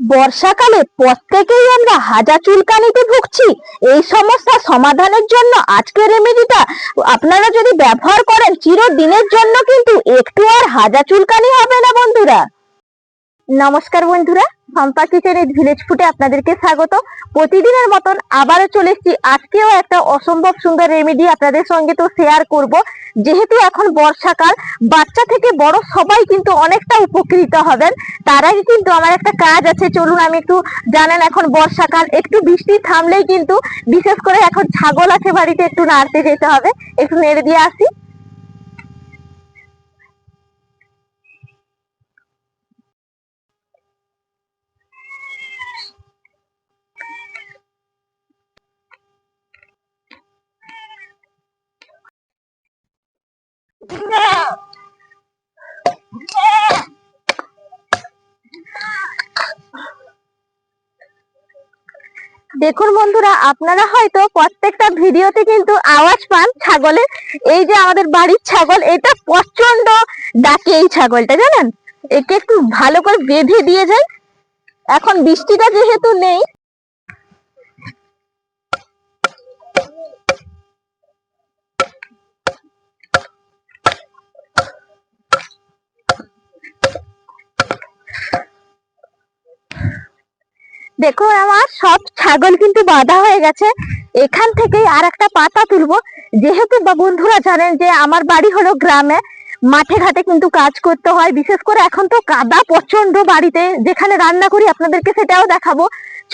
বর্ষাকালে প্রত্যেকেই আমরা হাজার চুলকানিতে ভুগছি। এই সমস্যা সমাধানের জন্য আজকের রেমেডিটা আপনারা যদি ব্যবহার করেন, চিরদিনের জন্য কিন্তু একটু আর হাজা চুলকানি হবে না বন্ধুরা। নমস্কার বন্ধুরা সম্পা কিচেনের ভিলেজ ফুটে আপনাদেরকে স্বাগত। প্রতিদিনের মতন আবারও চলে এসেছি। আজকেও একটা অসম্ভব সুন্দর রেমেডি আপনাদের সঙ্গে তো শেয়ার করব। যেহেতু এখন বর্ষাকাল, বাচ্চা থেকে বড় সবাই কিন্তু অনেকটা উপকৃত হবেন। তার আগে কিন্তু আমার একটা কাজ আছে, চলুন আমি একটু জানেন এখন বর্ষাকাল। একটু বৃষ্টি থামলেই কিন্তু বিশেষ করে এখন ছাগল আছে বাড়িতে, একটু নাড়তে যেতে হবে। একটু নেড়ে দিয়ে আসি। দেখুন বন্ধুরা, আপনারা হয়তো প্রত্যেকটা ভিডিওতে কিন্তু আওয়াজ পান ছাগলের। এই যে আমাদের বাড়ির ছাগল, এটা প্রচণ্ড ডাকে এই ছাগলটা, জানেন? একে একটু ভালো করে বেঁধে দিয়ে যায় এখন বৃষ্টিটা যেহেতু নেই দেখো আমার সব ছাগল কিন্তু বাঁধা হয়ে গেছে। এখান থেকে আর একটা পাতা তুলবো। যেহেতু বন্ধুরা জানেন যে আমার বাড়ি হলো গ্রামে, মাঠে ঘাটে কিন্তু কাজ করতে হয়। বিশেষ করে এখন তো কাদা প্রচণ্ড বাড়িতে। যেখানে রান্না করি আপনাদেরকে সেটাও দেখাবো।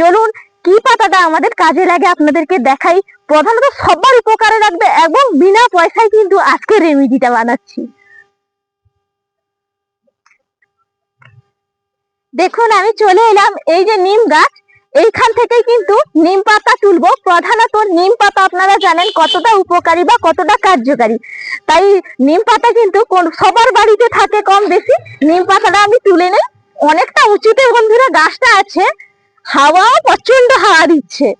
চলুন, কি পাতাটা আমাদের কাজে লাগে আপনাদেরকে দেখাই। প্রধানত সবার উপকারে রাখবে এবং বিনা পয়সায় কিন্তু আজকে রেমিডিটা বানাচ্ছি। দেখুন, আমি চলে এলাম। এই যে নিম গাছ, এইখান থেকেই কিন্তু নিম পাতা তুলবো। প্রধানত নিম পাতা আপনারা জানেন কতটা উপকারী বা কতটা কার্যকারী। তাই নিম পাতা কিন্তু কোন- সবার বাড়িতে থাকে কম বেশি। নিম পাতাটা আমি তুলে নেই। অনেকটা উঁচুতে বন্ধুরা গাছটা আছে। হাওয়াও প্রচণ্ড হাওয়া দিচ্ছে।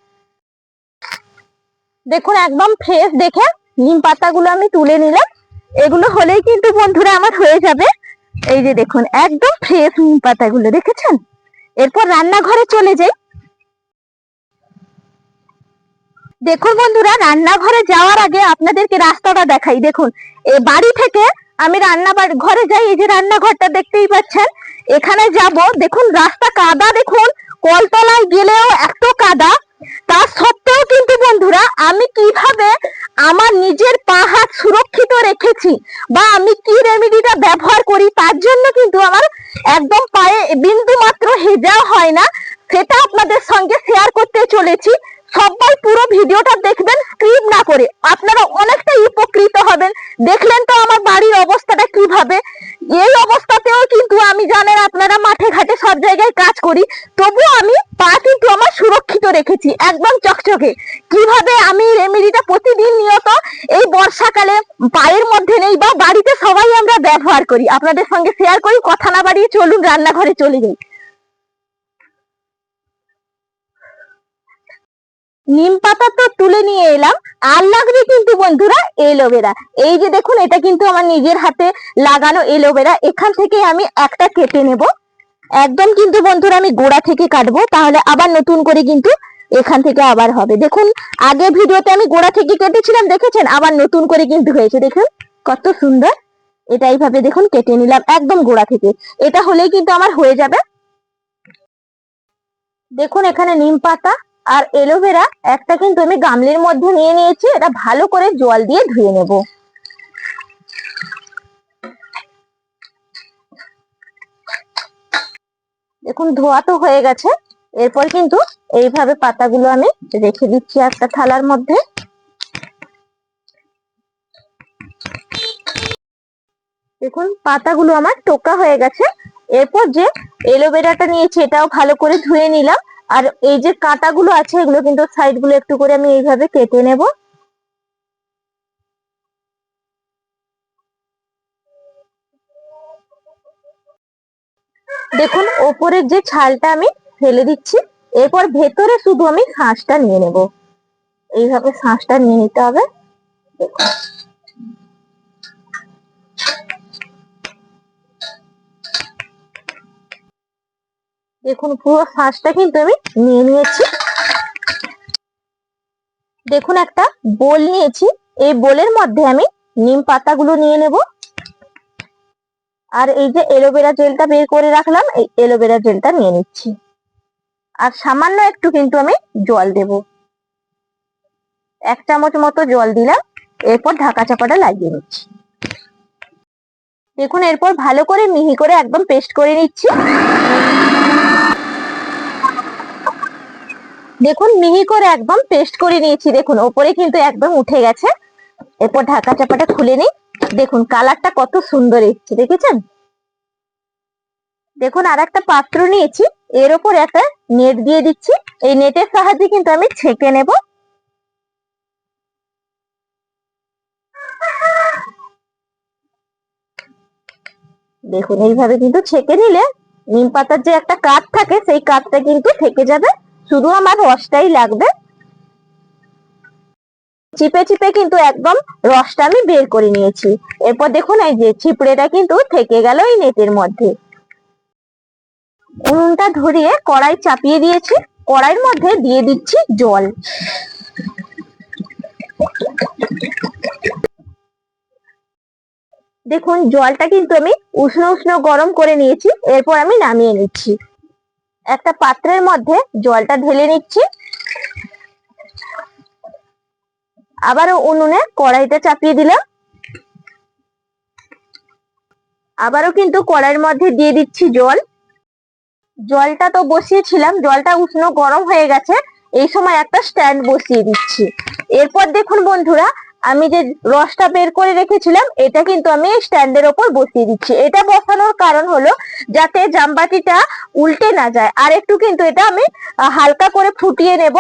দেখুন, একদম ফ্রেশ দেখে নিম পাতাগুলো আমি তুলে নিলাম। এগুলো হলেই কিন্তু বন্ধুরা আমার হয়ে যাবে। এই যে দেখুন, একদম ফ্রেশ নিম পাতাগুলো দেখেছেন? এরপর রান্নাঘরে চলে যাই। দেখুন বন্ধুরা, রান্নাঘরে যাওয়ার আগে আপনাদেরকে রাস্তাটা দেখাই। দেখুন, এ বাড়ি থেকে আমি রান্না ঘরে যাই, এই যে রান্নাঘরটা দেখতেই পাচ্ছেন। এখানে যাব। দেখুন, রাস্তা কাদা, দেখুন, কলতলায় গেলেও এত কাদা। তার সত্ত্বেও কিন্তু বন্ধুরা, আমি কীভাবে আমার নিজের পা হাত সুরক্ষিত রেখেছি বা আমি কি রেমিডিটা ব্যবহার করি, তার জন্য কিন্তু আমার একদম পায়ে বিন্দু মাত্র হেজাও হয় না। সেটা আপনাদের সঙ্গে শেয়ার করতে চলেছি। সবাই পুরো ভিডিওটা দেখবেন স্ক্রিপ না করে। আপনারা অনেকটাই উপকৃত হবেন দেখলেন তো আমার বাড়ির অবস্থাটা কীভাবে এই অবস্থাতেও কিন্তু আমি জানেন আপনারা মাঠে ঘাটে সব জায়গায় কাজ করি তবুও আমি পা কিন্তু আমার সুরক্ষিত রেখেছি একদম চকচকে কীভাবে আমি রেমেডিটা প্রতিদিন নিয়ত এই বর্ষাকালে পায়ের মধ্যে নেই বা বাড়িতে সবাই আমরা ব্যবহার করি, আপনাদের সঙ্গে শেয়ার করি, কথা না বাড়িয়ে চলুন, রান্নাঘরে চলে যাই। নিম পাতা তো তুলে নিয়ে এলাম, আর লাগবে কিন্তু বন্ধুরা এলোভেরা। এই যে দেখুন, এটা কিন্তু আমার নিজের হাতে লাগানো এলোভেরা। এখান থেকে আমি একটা কেটে নেব। একদম কিন্তু বন্ধুরা আমি গোড়া থেকে কাটবো, তাহলে আবার নতুন করে কিন্তু এখান থেকে আবার হবে। দেখুন আগে ভিডিওতে আমি গোড়া থেকে কেটেছিলাম, দেখেছেন? আবার নতুন করে কিন্তু হয়েছে। দেখুন, কত সুন্দর। এটা এইভাবে দেখুন কেটে নিলাম একদম গোড়া থেকে। এটা হলেই কিন্তু আমার হয়ে যাবে। দেখুন এখানে নিম পাতা আর এলোভেরা একটা কিন্তু আমি গামলির মধ্যে নিয়ে নিয়েছি, এটা ভালো করে জল দিয়ে ধুয়ে নেব। দেখুন ধোয়া তো হয়ে গেছে, এরপর কিন্তু এইভাবে পাতাগুলো আমি রেখে দিচ্ছি একটা থালার মধ্যে। দেখুন, পাতাগুলো আমার টোকা হয়ে গেছে। এরপর যে এলোভেরাটা নিয়েছি, এটাও ভালো করে ধুয়ে নিলাম। আর এই যে কাঁটাগুলো আছে, এগুলো কিন্তু সাইডগুলো একটু করে আমি এইভাবে কেটে নেব। দেখুন, ওপরের যে ছালটা আমি ফেলে দিচ্ছি, এরপর ভেতরে শুধু আমি শাঁসটা নিয়ে নেব। এইভাবে শাঁসটা নিয়ে নিতে হবে। দেখুন। দেখুন, পুরো শাঁসটা কিন্তু আমি নিয়ে নিয়েছি। দেখুন, একটা বোল নিয়েছি। এই বোলের মধ্যে আমি নিম পাতাগুলো নিয়ে নেব। আর এই যে এলোভেরা জেলটা বের করে রাখলাম, এই এলোভেরা জেলটা নিয়ে নিচ্ছি। আর সামান্য একটু কিন্তু আমি জল দেব। এক চামচ মতো জল দিলাম, এরপর ঢাকা চাপাটা লাগিয়ে নিচ্ছি। দেখুন, এরপর ভালো করে মিহি করে একদম পেস্ট করে নিচ্ছি। দেখুন, মিহি করে একদম পেস্ট করে নিয়েছি। দেখুন, ওপরে কিন্তু একদম উঠে গেছে। এরপর ঢাকা চাপাটা খুলে নিই। দেখুন, কালারটা কত সুন্দর এসছে, দেখেছেন? দেখুন আর একটা পাত্র নিয়েছি। এর ওপর একটা নেট দিয়ে দিচ্ছি। এই নেটের সাহায্যে কিন্তু আমি ছেঁকে নেব। দেখুন, এইভাবে কিন্তু ছেঁকে নিলে নিম পাতার যে একটা কাঠ থাকে, সেই কাঠটা কিন্তু থেকে যাবে। শুধু আমার রসটাই লাগবে। চিপে চিপে কিন্তু একদম রসটা আমি বের করে নিয়েছি। এরপর দেখুন, এই যে চিপড়েটা কিন্তু থেকে গেল এই নেটের মধ্যে। উনুনটা ধরিয়ে কড়াই চাপিয়ে দিয়েছি। কড়াইয়ের মধ্যে দিয়ে দিচ্ছি জল। দেখুন, জলটা কিন্তু আমি উষ্ণ উষ্ণ গরম করে নিয়েছি, এরপর আমি নামিয়ে নিচ্ছি। একটা পাত্রের মধ্যে জলটা ঢেলে নিচ্ছি। আবারও উনুনে কড়াইটা চাপিয়ে দিলাম। আবারও কিন্তু কড়াইয়ের মধ্যে দিয়ে দিচ্ছি জল। জলটা তো বসিয়েছিলাম, জলটা উষ্ণ গরম হয়ে গেছে, এই সময় একটা স্ট্যান্ড বসিয়ে দিচ্ছি। এরপর দেখুন বন্ধুরা আমি যে রসটা বের করে রেখেছিলাম, এটা কিন্তু আমি স্ট্যান্ডের ওপর বসিয়ে দিচ্ছি। এটা বসানোর কারণ হলো যাতে জামবাটিটা উল্টে না যায়। আর একটু কিন্তু এটা আমি হালকা করে ফুটিয়ে নেব।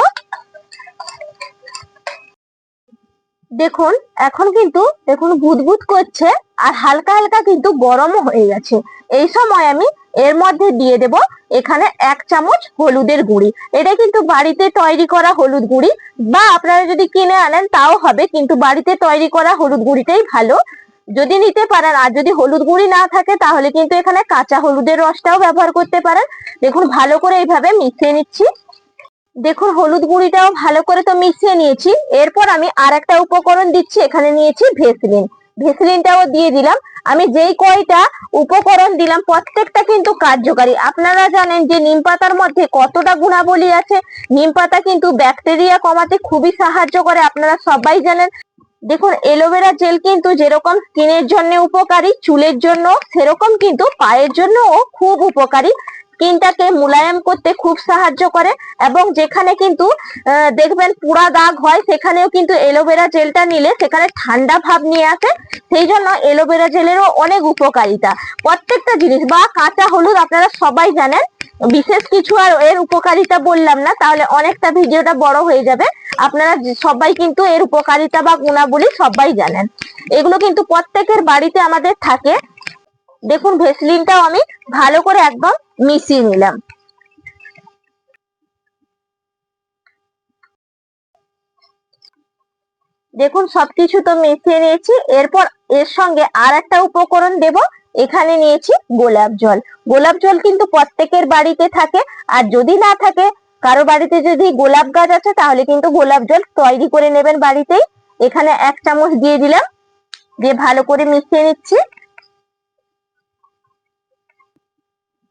দেখুন, এখন কিন্তু, দেখুন বুদবুদ করছে, আর হালকা হালকা কিন্তু গরমও হয়ে গেছে। এই সময় আমি এর মধ্যে দিয়ে দেব এখানে এক চামচ হলুদের গুঁড়ি। এটা কিন্তু বাড়িতে তৈরি করা হলুদ গুঁড়ি বা আপনারা যদি কিনে আনেন তাও হবে, কিন্তু বাড়িতে তৈরি করা হলুদ গুঁড়িটাই ভালো। যদি নিতে পারেন, আর যদি হলুদ গুঁড়ি না থাকে তাহলে কিন্তু এখানে কাঁচা হলুদের রসটাও ব্যবহার করতে পারেন। দেখুন, ভালো করে এইভাবে মিশিয়ে নিচ্ছি। দেখুন, হলুদ গুঁড়িটাও ভালো করে তো মিশিয়ে নিয়েছি। এরপর আমি আর একটা উপকরণ দিচ্ছি, এখানে নিয়েছি ভেসলিন। ভেসলিনটাও দিয়ে দিলাম। আমি যেই কয়টা উপকরণ দিলাম, প্রত্যেকটা কিন্তু কার্যকারী। আপনারা জানেন যে নিম পাতার মধ্যে কতটা গুণাবলী আছে। নিম পাতা কিন্তু ব্যাকটেরিয়া কমাতে খুবই সাহায্য করে, আপনারা সবাই জানেন। দেখুন এলোভেরা জেল কিন্তু যেরকম স্কিনের জন্য উপকারী, চুলের জন্য সেরকম কিন্তু পায়ের জন্যও খুব উপকারী। স্কিনটাকে মোলায়েম করতে খুব সাহায্য করে এবং যেখানে কিন্তু দেখবেন পুরা দাগ হয়, সেখানেও কিন্তু এলোভেরা জেলটা নিলে সেখানে ঠান্ডা ভাব নিয়ে আসে। সেই জন্য এলোভেরা জেলেরও অনেক উপকারিতা। প্রত্যেকটা জিনিস, বা কাঁচা হলুদ আপনারা সবাই জানেন, বিশেষ কিছু আর এর উপকারিতা বললাম না, তাহলে অনেকটা ভিডিওটা বড় হয়ে যাবে। আপনারা সবাই কিন্তু এর উপকারিতা বা গুণাবলী সবাই জানেন। এগুলো কিন্তু প্রত্যেকের বাড়িতে আমাদের থাকে। দেখুন ভেসলিনটাও আমি ভালো করে একদম মিশিয়ে নিলাম। দেখুন, সবকিছু তো মিশিয়ে নিয়েছি। এরপর এর সঙ্গে আর একটা উপকরণ দেব। এখানে নিয়েছি গোলাপ জল। গোলাপ জল কিন্তু প্রত্যেকের বাড়িতে থাকে। আর যদি না থাকে, কারও বাড়িতে যদি গোলাপ গাছ আছে, তাহলে কিন্তু গোলাপ জল তৈরি করে নেবেন বাড়িতেই। এখানে এক চামচ দিয়ে দিলাম। দিয়ে ভালো করে মিশিয়ে নিচ্ছি।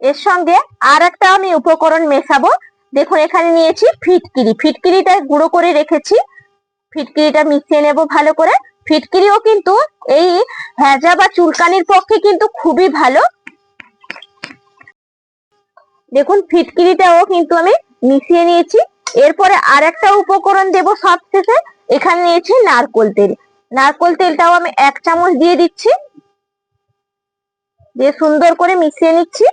এর সঙ্গে আর একটা আমি উপকরণ মেশাবো। দেখুন, এখানে নিয়েছি ফিটকিরি। ফিটকিরিটা গুঁড়ো করে রেখেছি। ফিটকিরিটা মিশিয়ে নেব ভালো করে। ফিটকিরিও কিন্তু এই হেজা বা চুলকানির পক্ষে কিন্তু খুবই ভালো। দেখুন, ফিটকিরিটাও কিন্তু আমি মিশিয়ে নিয়েছি। এরপরে আর একটা উপকরণ দেব সবশেষে। এখানে নিয়েছি নারকোল তেল। নারকোল তেলটাও আমি এক চামচ দিয়ে দিচ্ছি। দিয়ে সুন্দর করে মিশিয়ে নিচ্ছি।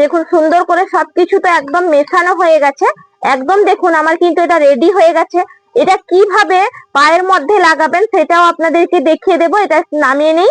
দেখুন, সুন্দর করে সবকিছু তো একদম মেশানো হয়ে গেছে। একদম দেখুন, আমার কিন্তু এটা রেডি হয়ে গেছে। এটা কীভাবে পায়ের মধ্যে লাগাবেন সেটাও আপনাদেরকে দেখিয়ে দেবো। এটা নামিয়ে নেই।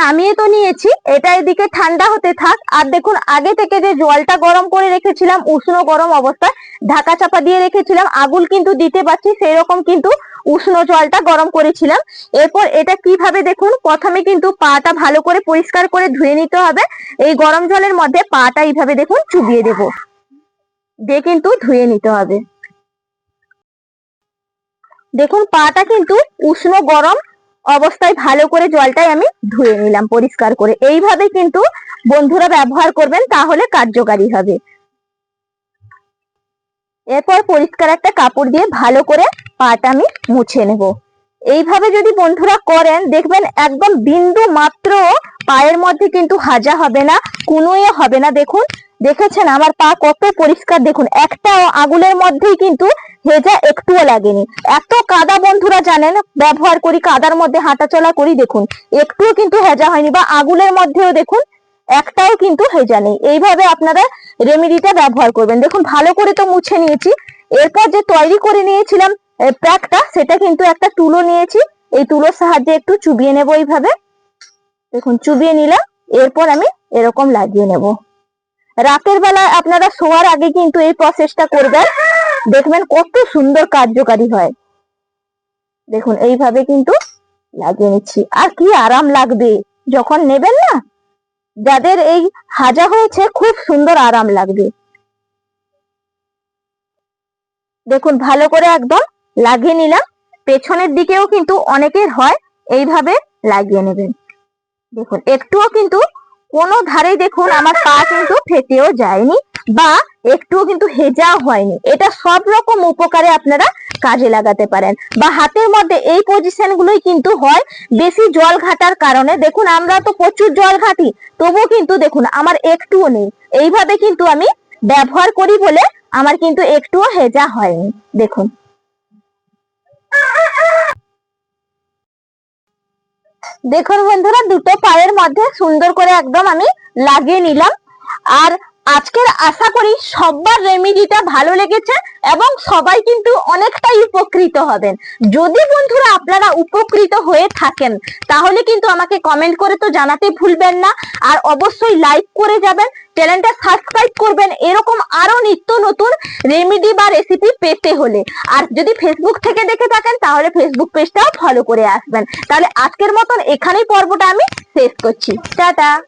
নামিয়ে তো নিয়েছি, এটা এদিকে ঠান্ডা হতে থাক। আর দেখুন, আগে থেকে যে জলটা গরম করে রেখেছিলাম, উষ্ণ গরম অবস্থায়, ঢাকা চাপা দিয়ে রেখেছিলাম আগুল কিন্তু দিতে পারছি সেই রকম কিন্তু উষ্ণ জলটা গরম করেছিলাম। এরপর এটা কীভাবে দেখুন, প্রথমে কিন্তু পাটা ভালো করে পরিষ্কার করে ধুয়ে নিতে হবে। এই গরম জলের মধ্যে পাটা এইভাবে দেখুন চুবিয়ে দেব। দিয়ে কিন্তু ধুয়ে নিতে হবে। দেখুন, পাটা কিন্তু উষ্ণ গরম অবস্থায় ভালো করে জলটাই আমি ধুয়ে নিলাম পরিষ্কার করে। এইভাবে কিন্তু বন্ধুরা ব্যবহার করবেন, তাহলে কার্যকারী হবে। এরপর পরিষ্কার একটা কাপড় দিয়ে ভালো করে পাটা আমি মুছে নেব। এইভাবে যদি বন্ধুরা করেন, দেখবেন একদম বিন্দু মাত্র পায়ের মধ্যে কিন্তু হাজা হবে না কুনুয়ে হবে না। দেখুন, দেখেছেন আমার পা কত পরিষ্কার। দেখুন, একটা আগুলের মধ্যেই কিন্তু হেজা একটুও লাগেনি। এত কাদা বন্ধুরা জানেন, ব্যবহার করি, কাদার মধ্যে হাঁটাচলা করি, দেখুন, একটুও কিন্তু হেজা হয়নি বা আগুলের মধ্যেও দেখুন, একটাও কিন্তু হেজা নেই। এইভাবে আপনারা রেমেডিটা ব্যবহার করবেন। দেখুন, ভালো করে তো মুছে নিয়েছি। এরপর যে তৈরি করে নিয়েছিলাম প্যাকটা সেটা কিন্তু একটা তুলো নিয়েছি। এই তুলোর সাহায্যে একটু চুবিয়ে নেব এইভাবে। দেখুন, চুবিয়ে নিলাম। এরপর আমি এরকম লাগিয়ে নেব। রাতের বেলায় আপনারা শোয়ার আগে কিন্তু এই প্রসেসটা করবেন। দেখবেন কত সুন্দর কার্যকারী হয়। দেখুন, এইভাবে কিন্তু লাগিয়ে নিচ্ছি। আর কি আরাম লাগবে। যখন নেবেন না, যাদের এই হাজা হয়েছে, খুব সুন্দর আরাম লাগবে। দেখুন, ভালো করে একদম লাগিয়ে নিলাম। পেছনের দিকেও কিন্তু অনেকের হয়, এইভাবে লাগিয়ে নেবেন। দেখুন, একটুও কিন্তু কোনো ধারেই দেখুন আমার পা কিন্তু ফেটেও যায়নি বা একটুও কিন্তু হেজাও হয়নি। এটা সব রকম উপকারে আপনারা কাজে লাগাতে পারেন বা হাতের মধ্যে এই পজিশন গুলোই কিন্তু হয় বেশি জল ঘাটার কারণে। দেখুন, আমরা তো প্রচুর জল ঘাটি, তবুও কিন্তু দেখুন, আমার একটুও নেই। এইভাবে কিন্তু আমি ব্যবহার করি বলে আমার কিন্তু একটুও হেজা হয়নি। দেখুন। দেখুন বন্ধুরা দুটো পায়ের মধ্যে সুন্দর করে একদম আমি লাগিয়ে নিলাম। আর আজকের আশা করি সবার রেমিডিটা ভালো লেগেছে এবং সবাই কিন্তু অনেকটাই উপকৃত হবেন। যদি বন্ধুরা আপনারা উপকৃত হয়ে থাকেন, তাহলে কিন্তু আমাকে কমেন্ট করে তো জানাতে ভুলবেন না। আর অবশ্যই লাইক করে যাবেন চ্যানেলটা সাবস্ক্রাইব করবেন, এরকম আরও নিত্য নতুন রেমিডি বা রেসিপি পেতে হলে। আর যদি ফেসবুক থেকে দেখে থাকেন, তাহলে ফেসবুক পেজটাও ফলো করে আসবেন। তাহলে আজকের মতন এখানেই পর্বটা আমি শেষ করছি। টাটা!